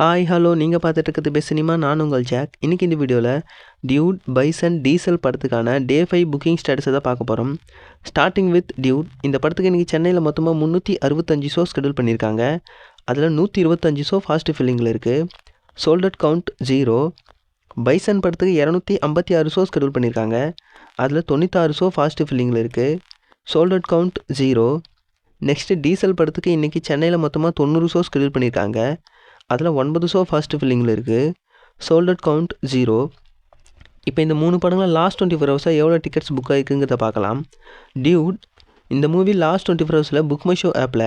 Hi hello நீங்கள் பார்த்துட்டு இருக்கிறது பெஸ்ட் சினிமா நான் உங்கள் ஜாக். இன்றைக்கி இந்த வீடியோவில் டியூட் பைசன் டீசல் படத்துக்கான டே ஃபைவ் புக்கிங் ஸ்டேட்டஸை தான் பார்க்க போகிறோம் ஸ்டார்டிங் வித் டியூட் இந்த படத்துக்கு இன்றைக்கி சென்னையில் மொத்தமாக முந்நூற்றி அறுபத்தஞ்சு ஷோ ஸ்கெடியூல் பண்ணியிருக்காங்க. அதில் நூற்றி இருபத்தஞ்சு ஷோ ஃபாஸ்ட் ஃபில்லிங்கில் இருக்குது சோல்டட் கவுண்ட் ஜீரோ பைசன் படத்துக்கு இரநூத்தி ஐம்பத்தி ஆறு ஷோ ஸ்கெடியூல் பண்ணியிருக்காங்க. அதில் தொண்ணூத்தாறு ஷோ ஃபாஸ்ட் ஃபில்லிங்கில் இருக்குது sold out count zero next Diesel படத்துக்கு இன்றைக்கி சென்னையில் மொத்தமாக தொண்ணூறு ஷோ ஸ்கெடியூல் பண்ணியிருக்காங்க. அதில் ஒன்பது ஷோ ஃபர்ஸ்ட் ஃபில்லிங்கில் இருக்குது சோல்டட் கவுண்ட் ஜீரோ இப்போ இந்த மூணு படங்களில் லாஸ்ட் டுவெண்ட்டி ஃபோர் ஹவர்ஸாக எவ்வளோ டிக்கெட்ஸ் புக் ஆகிருக்குங்கிறத பார்க்கலாம். டியூட் இந்த மூவி லாஸ்ட் டுவெண்ட்டி ஃபோர் ஹவர்ஸில் புக் மை ஷோ ஆப்பில்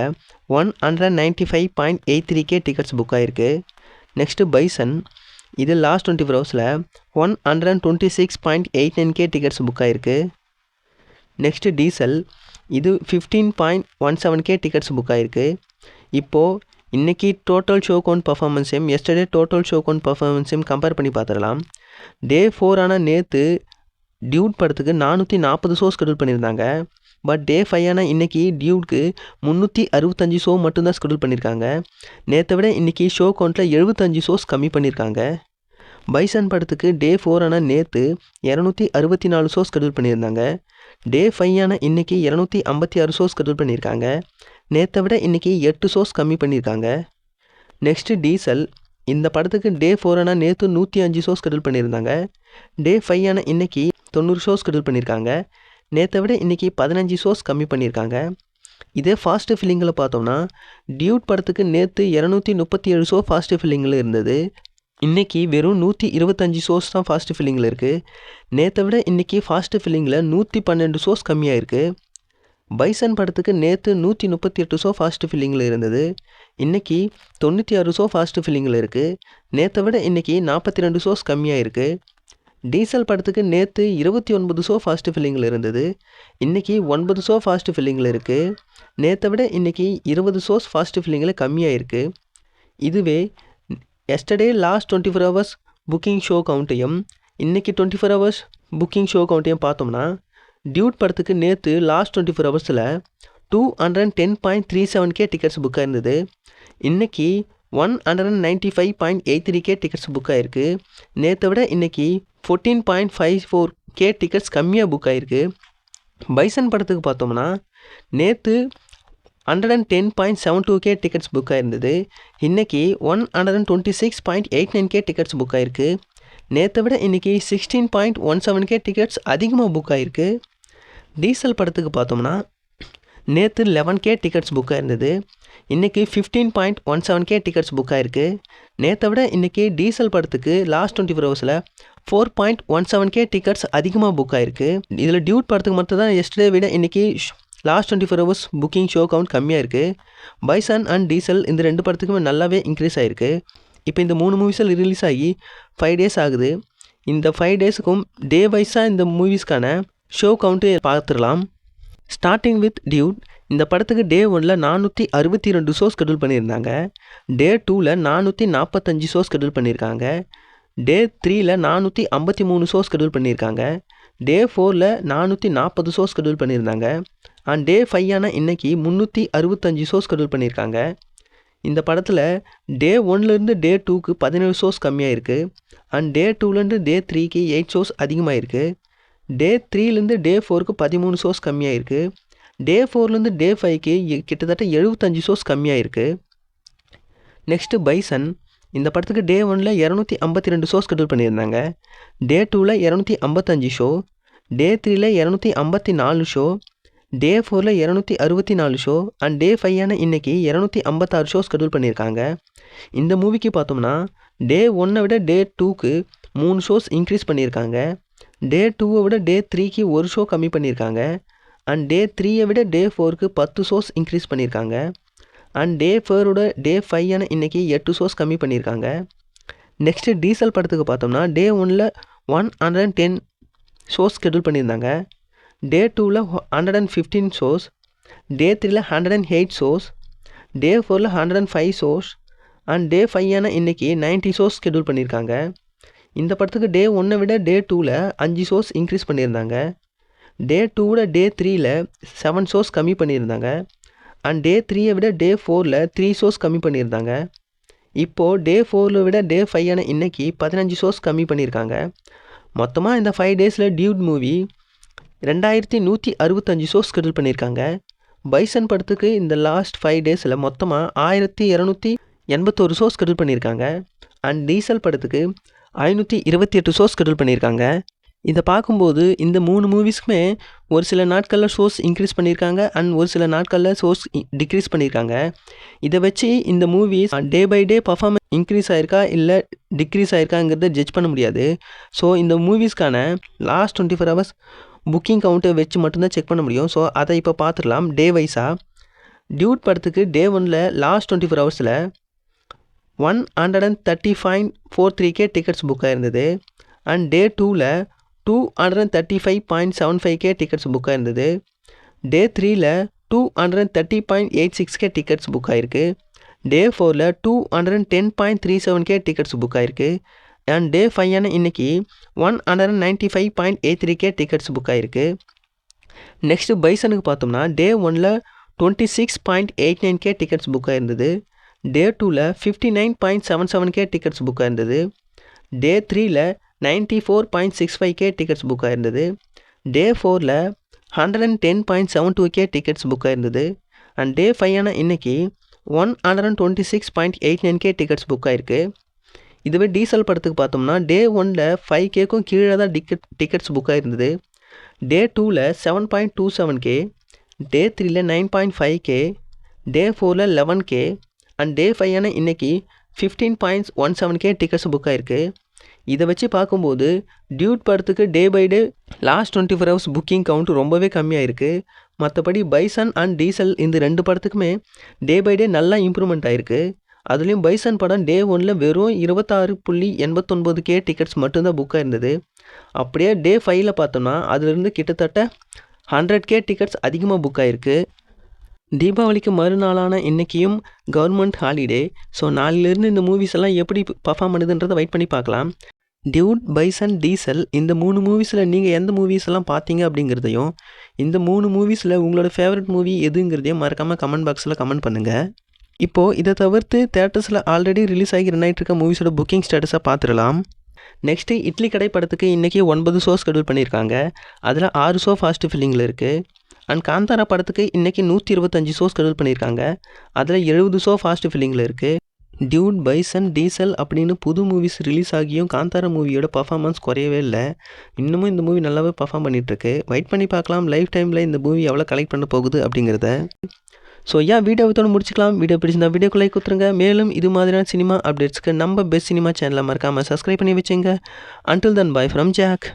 one hundred ninety five point eight three K tickets book ஆகிருக்கு. நெக்ஸ்ட்டு பைசன் இது லாஸ்ட் டுவெண்ட்டி ஃபோர் ஹவர்ஸில் one hundred twenty six point eight nine K tickets book ஆகிருக்கு. Next Diesel இது fifteen point one seven K tickets book ஆகிருக்கு. இப்போது இன்றைக்கி total show count பர்ஃபார்மன்ஸையும் yesterday total show count பர்ஃபார்மன்ஸையும் compare பண்ணி பார்த்துடலாம். டே ஃபோரான நேற்று டியூட் படத்துக்கு நானூற்றி நாற்பது ஷோ ஸ்கெடியூல் பண்ணியிருந்தாங்க. பட் டே ஃபைவான இன்றைக்கி டியூட்க்கு முந்நூற்றி அறுபத்தஞ்சு ஷோ மட்டும்தான் ஸ்கெடியூல் பண்ணியிருக்காங்க. நேற்றை விட இன்றைக்கி ஷோ கவுண்ட்டில் எழுபத்தஞ்சு ஷோஸ் கம்மி பண்ணியிருக்காங்க. பைசன் படத்துக்கு டே ஃபோரான நேற்று இரநூத்தி அறுபத்தி நாலு ஷோ ஸ்கெடியூல் பண்ணியிருந்தாங்க. டே ஃபைவான இன்றைக்கி இரநூத்தி ஐம்பத்தி ஆறு சோர்ஸ் கட்டுல் பண்ணியிருக்காங்க. நேற்றை விட இன்றைக்கி எட்டு ஷோஸ் கம்மி பண்ணியிருக்காங்க. நெக்ஸ்ட்டு டீசல் இந்த படத்துக்கு டே ஃபோரான நேற்று நூற்றி அஞ்சு ஷோஸ் ஸ்கெடியூல் பண்ணியிருந்தாங்க. டே ஃபைவான இன்றைக்கி தொண்ணூறு ஷோஸ் ஸ்கெடியூல் பண்ணியிருக்காங்க. நேற்றை விட இன்றைக்கி பதினஞ்சு ஷோஸ் கம்மி பண்ணியிருக்காங்க. இதே ஃபாஸ்ட்டு ஃபில்லிங்கில் பார்த்தோம்னா டியூட் படத்துக்கு நேற்று இரநூத்தி முப்பத்தி ஏழு ஷோ ஃபாஸ்ட்டு ஃபில்லிங்கில் இருந்தது. இன்றைக்கி வெறும் நூற்றி இருபத்தஞ்சி ஷோஸ் தான் ஃபாஸ்ட்டு ஃபில்லிங்கில் இருக்குது நேற்றை விட இன்றைக்கி ஃபாஸ்ட்டு ஃபில்லிங்கில் நூற்றி பன்னெண்டு ஷோஸ் கம்மியாக இருக்குது பைசன் படத்துக்கு நேற்று நூற்றி முப்பத்தி எட்டு ஷோ ஃபாஸ்ட்டு ஃபில்லிங்கில் இருந்தது. இன்றைக்கி தொண்ணூற்றி ஆறு ஷோ ஃபாஸ்ட்டு ஃபில்லிங்கில் இருக்குது நேற்றை விட இன்றைக்கி நாற்பத்தி ரெண்டு ஷோஸ் கம்மியாக இருக்குது டீசல் படத்துக்கு நேற்று இருபத்தி ஒன்பது ஷோ ஃபாஸ்ட்டு ஃபில்லிங்கில் இருந்தது. இன்றைக்கி ஒன்பது ஷோ ஃபாஸ்ட்டு ஃபில்லிங்கில் இருக்குது நேற்றை விட இன்றைக்கி இருபது ஷோஸ் ஃபாஸ்ட்டு ஃபில்லிங்கில் கம்மியாக இருக்குது இதுவே yesterday last twenty four hours booking show கவுண்ட்டையும் இன்றைக்கி twenty four hours booking show கவுண்ட்டையும் பார்த்தோம்னா டியூட் படத்துக்கு நேற்று லாஸ்ட் டுவெண்ட்டி ஃபோர் ஹவர்ஸில் two hundred ten point three seven K tickets book ஆயிருந்தது. இன்றைக்கி one hundred ninety five point eight three K tickets book ஆகிருக்கு நேற்றை விட இன்றைக்கி fourteen point five four K tickets கம்மியாக புக் ஆகிருக்கு பைசன் படத்துக்கு பார்த்தோம்னா நேற்று hundred and ten point seven two K tickets book ஆயிருந்தது. இன்றைக்கி one hundred and twenty six point eight nine K tickets book ஆகிருக்கு நேற்றை விட இன்றைக்கி sixteen point one seven K tickets அதிகமாக புக் ஆகிருக்கு டீசல் படத்துக்கு பார்த்தோம்னா நேற்று லெவன் கே டிக்கெட்ஸ் புக் ஆயிருந்தது. இன்றைக்கி fifteen point one seven K tickets book ஆயிருக்கு. நேற்றை விட இன்றைக்கி டீசல் படத்துக்கு லாஸ்ட் டுவெண்ட்டி ஃபோர் ஹவர்ஸில் four point one seven K tickets அதிகமாக புக் ஆயிருக்கு. இதில் டியூட் படத்துக்கு மட்டும் தான் எஸ்டே விட இன்றைக்கி last twenty four hours booking show count கம்மியாக இருக்குது பைசன் அண்ட் டீசல் இந்த ரெண்டு படத்துக்குமே நல்லாவே இன்க்ரீஸ் ஆகிருக்கு இப்போ இந்த மூணு மூவிஸில் ரிலீஸ் ஆகி ஃபைவ் டேஸ் ஆகுது. இந்த ஃபைவ் டேஸுக்கும் டே வைஸாக இந்த மூவிஸ்க்கான ஷோ கவுண்ட்டு பார்த்துடலாம். ஸ்டார்டிங் வித் டியூட் இந்த படத்துக்கு டே ஒனில் நானூற்றி அறுபத்தி ரெண்டு ஷோ ஸ்கெடியூல் பண்ணியிருந்தாங்க. டே டூவில் நானூற்றி நாற்பத்தஞ்சு ஷோ ஸ்கெடியூல் பண்ணியிருக்காங்க. டே த்ரீயில் நானூற்றி ஐம்பத்தி மூணு ஷோ ஸ்கெடியூல் பண்ணியிருக்காங்க. டே ஃபோரில் நானூற்றி நாற்பது ஷோ ஸ்கெடியூல் பண்ணியிருந்தாங்க. அண்ட் டே ஃபைவான இன்றைக்கி முந்நூற்றி அறுபத்தஞ்சு ஷோஸ் ஷெடியூல் பண்ணியிருக்காங்க. இந்த படத்தில் டே ஒன்லேருந்து டே டூக்கு பதினேழு ஷோஸ் கம்மியாக இருக்குது அண்ட் டே டூலேருந்து டே த்ரீக்கு எயிட் ஷோஸ் அதிகமாக இருக்குது டே த்ரீலேருந்து டே ஃபோருக்கு பதிமூணு ஷோஸ் கம்மியாக இருக்குது டே ஃபோர்லேருந்து டே ஃபைவ்க்கு கிட்டத்தட்ட எழுபத்தஞ்சு ஷோஸ் கம்மியாக இருக்குது நெக்ஸ்ட்டு பைசன். இந்த படத்துக்கு டே ஒனில் இரநூத்தி ஐம்பத்தி ரெண்டு ஷோஸ் ஷெடியூல் பண்ணியிருந்தாங்க. டே டூவில் இரநூத்தி ஐம்பத்தஞ்சு ஷோ டே த்ரீயில் இரநூத்தி ஐம்பத்தி நாலு ஷோ டே ஃபோரில் இரநூத்தி அறுபத்தி நாலு ஷோ அண்ட் டே ஃபைவான இன்றைக்கி இரநூத்தி ஐம்பத்தாறு ஷோ ஸ்கெடியூல் பண்ணியிருக்காங்க. இந்த மூவிக்கு பார்த்தோம்னா டே ஒன்னை விட டே டூக்கு மூணு ஷோஸ் இன்க்ரீஸ் பண்ணியிருக்காங்க. டே டூவை விட டே த்ரீக்கு ஒரு ஷோ கம்மி பண்ணியிருக்காங்க. அண்ட் டே த்ரீயை விட டே ஃபோருக்கு பத்து ஷோஸ் இன்க்ரீஸ் பண்ணியிருக்காங்க. அண்ட் டே ஃபோரோட டே ஃபைவான இன்றைக்கி எட்டு ஷோஸ் கம்மி பண்ணியிருக்காங்க. நெக்ஸ்ட்டு டீசல் படத்துக்கு பார்த்தோம்னா டே ஒனில் one hundred and ten shows schedule பண்ணியிருந்தாங்க. டே டூவில் hundred and fifteen shows day த்ரீயில் hundred and eight shows day ஃபோரில் hundred and five shows and day ஃபைவான இன்றைக்கி நைன்ட்டி ஷோஸ் ஷெடியூல் பண்ணியிருக்காங்க இந்த படத்துக்கு டே ஒன்றை விட டே டூவில் அஞ்சு ஷோஸ் இன்க்ரீஸ் பண்ணியிருந்தாங்க. டே டூவில் டே த்ரீயில் செவன் ஷோஸ் கம்மி பண்ணியிருந்தாங்க. அண்ட் டே த்ரீயை விட டே ஃபோரில் த்ரீ ஷோஸ் கம்மி பண்ணியிருந்தாங்க. இப்போது டே ஃபோரில் விட டே ஃபைவான இன்றைக்கி பதினஞ்சு ஷோஸ் கம்மி பண்ணியிருக்காங்க. மொத்தமாக இந்த ஃபைவ் டேஸில் டியூட் மூவி ரெண்டாயிரத்தி நூற்றி அறுபத்தஞ்சு ஷோஸ் ஸ்கெடியூல் பண்ணியிருக்காங்க. பைசன் படத்துக்கு இந்த லாஸ்ட் ஃபைவ் டேஸில் மொத்தமாக ஆயிரத்தி இரநூத்தி எண்பத்தோரு ஷோஸ் ஸ்கெடியூல் பண்ணியிருக்காங்க. அண்ட் டீசல் படத்துக்கு ஐநூற்றி இருபத்தி எட்டு ஷோஸ் ஸ்கெடியூல் பண்ணியிருக்காங்க. இதை பார்க்கும்போது இந்த மூணு மூவிஸ்க்குமே ஒரு சில நாட்களில் ஷோஸ் இன்க்ரீஸ் பண்ணியிருக்காங்க அண்ட் ஒரு சில நாட்களில் ஷோஸ் டிக்ரீஸ் பண்ணியிருக்காங்க. இதை வச்சு இந்த movies day by day performance increase ஆயிருக்கா இல்லை டிக்ரீஸ் ஆயிருக்காங்கிறத ஜட்ஜ் பண்ண முடியாது. ஸோ இந்த மூவிஸ்க்கான last twenty four hours booking கவுண்ட்டை வச்சு மட்டும்தான் செக் பண்ண முடியும். ஸோ அதை இப்போ பார்த்துடலாம். டே வைஸாக டியூட் படத்துக்கு டே ஒனில் லாஸ்ட் டுவெண்ட்டி ஃபோர் ஹவர்ஸில் one hundred and thirty five four three K tickets book ஆயிருந்தது. And day டூவில் two hundred and thirty five point seven five K tickets book ஆயிருந்தது. Day த்ரீயில் two hundred and thirty point eight six K tickets book ஆயிருக்கு. Day ஃபோரில் two hundred and ten point three seven K tickets book ஆயிருக்கு. And day ஃபைவான இன்னைக்கு one hundred and ninety five point eight three K tickets book ஆகிருக்கு next பைசனுக்கு பார்த்தோம்னா day ஒனில் twenty six point eight nine K tickets book ஆயிருந்தது. Day டூவில் fifty nine point seven seven K tickets book ஆயிருந்தது. Day த்ரீயில் ninety four point six five K tickets book ஆயிருந்தது. Day ஃபோரில் hundred and ten point seven two K tickets book ஆயிருந்தது. And day ஃபைவான இன்றைக்கி one hundred and twenty six point eight nine K tickets book ஆயிருக்கு. இதுவே diesel படத்துக்கு பார்த்தோம்னா day ஒனில் five கேக்கும் கீழே தான் டிக்கெட் டிக்கெட்ஸ் புக் ஆயிருந்தது. டே டூவில் seven point two seven K day த்ரீல nine point five K day ஃபோரில் லெவன் கே அண்ட் டே ஃபைவான இன்னைக்கு fifteen points one seven K tickets book இதை வச்சு பார்க்கும்போது டியூட் படத்துக்கு day by day last twenty four hours booking count ரொம்பவே கம்மியாக இருக்குது மற்றபடி பைசன் அண்ட் டீசல் இந்த ரெண்டு படத்துக்குமே டே பை டே நல்லா இம்ப்ரூவ்மெண்ட் ஆயிருக்கு. அதுலேயும் பைசன் படம் டே ஒனில் வெறும் இருபத்தாறு புள்ளி எண்பத்தொன்பது கே டிக்கெட்ஸ் மட்டும்தான் புக்காக இருந்தது அப்படியே டே ஃபைவ்ல பார்த்தோம்னா அதுலேருந்து கிட்டத்தட்ட ஹண்ட்ரட் கே டிக்கெட்ஸ் அதிகமாக புக் ஆகிருக்கு தீபாவளிக்கு மறுநாளான இன்றைக்கியும் கவர்மெண்ட் ஹாலிடே ஸோ நாளிலிருந்து இந்த மூவிஸ் எல்லாம் எப்படி பர்ஃபார்ம் பண்ணுதுன்றதை வெயிட் பண்ணி பார்க்கலாம். டியூட் பைசன் டீசல் இந்த மூணு மூவிஸில் நீங்கள் எந்த மூவிஸ் எல்லாம் பார்த்தீங்க அப்படிங்கிறதையும் இந்த மூணு மூவிஸில் உங்களோட ஃபேவரட் மூவி எதுங்கிறதையும் மறக்காமல் கமெண்ட் பாக்ஸில் கமெண்ட் பண்ணுங்கள் இப்போது இதை தவிர்த்து தேட்டர்ஸில் ஆல்ரெடி ரிலீஸ் ஆகி ரன் ஆகிட்டு இருக்க மூவிஸோட புக்கிங் ஸ்டேட்டஸை பார்த்துடலாம். நெக்ஸ்ட்டு இட்லி கடை படத்துக்கு இன்றைக்கி ஒன்பது ஷோ ஸ்கெடியூல் பண்ணியிருக்காங்க. அதில் ஆறு ஷோ ஃபாஸ்ட் ஃபில்லிங்கில் இருக்குது அண்ட் காந்தாரா படத்துக்கு இன்றைக்கி நூற்றி இருபத்தஞ்சி ஷோ ஸ்கெடியூல் பண்ணியிருக்காங்க. அதில் எழுபது ஷோ ஃபாஸ்ட் ஃபில்லிங்கில் இருக்குது டியூட் பைசன் டீசல் அப்படின்னு புது மூவிஸ் ரிலீஸ் ஆகியும் காந்தாரா மூவியோட பர்ஃபார்மன்ஸ் குறையவே இல்லை. இன்னமும் இந்த மூவி நல்லாவே பர்ஃபார்ம் பண்ணிகிட்ருக்கு வெயிட் பண்ணி பார்க்கலாம். லைஃப் டைமில் இந்த மூவி எவ்வளோ கலெக்ட் பண்ண போகுது அப்படிங்கிறத. ஸோ ஏன் வீடியோ வித்தோட முடிச்சுக்கலாம்? வீடியோ பிடிச்சிருந்தா வீடியோக்கு லைக் கொடுத்துருங்க மேலும் இது மாதிரியான சினிமா அப்டேட்ஸ்க்கு நம்ம பெஸ்ட் சினிமா சேனலை மறக்காமல் சப்ஸ்கிரைப் பண்ணி வச்சுங்க. Until then bye from Jack